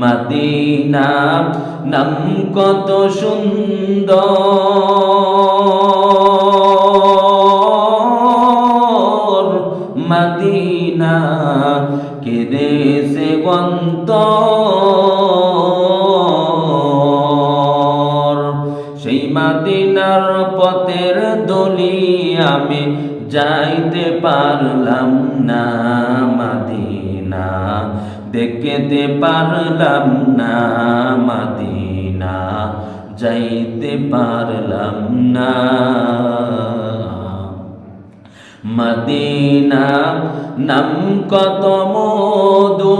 Medina, নাম কত সুন্দর। মদিনা কেদেশে গন্তর সেই মাদিনার পথের দলি আমি যাইতে পারলাম না, মাদিনা। দেখতে পারলাম না মাদিনা, যাইতে পারলাম না। মদিনা নাম কত মধু?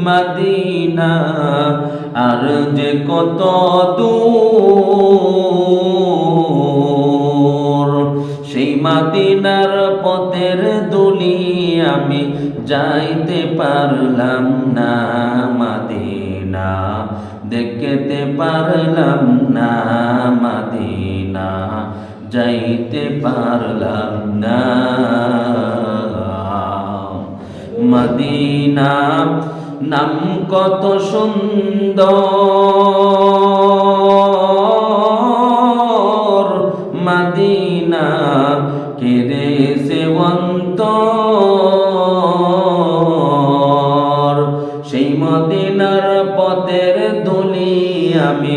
মদিনা আর যে কত দূর? মাদিনার পথের দুলি আমি যাইতে পারলাম না মাদিনা। দেখতে পারলাম না মাদিনা, যাইতে পারলাম না। মদিনা নাম কত সুন্দর। কেরে সেবন্তর সেই মদিনার পথের দলি আমি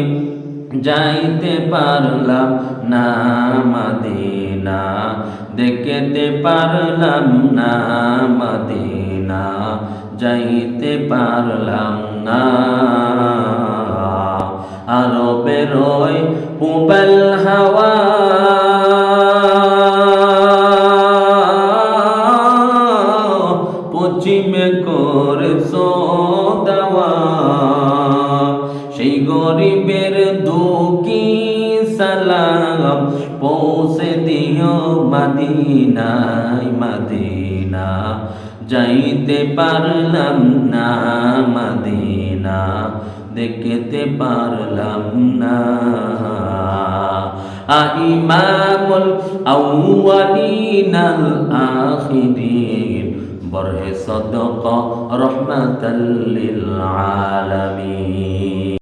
যাইতে পারলাম না, মদিনা। দেখতে পারলাম না, মদিনা। যাইতে পারলাম না। আরও বেরোয় পুবেল হাওয়া পশ্চিমে করে দাওয়া, সেই গরিবের দুঃখী সালাম পৌঁছে দিও মাদিনাই মাদিনা যাইতে পারলাম না, মাদিনা দেখতে পারলাম না। ইমামুল আউয়ালিনাল আখিরিন بره صدقة رحمة للعالمين.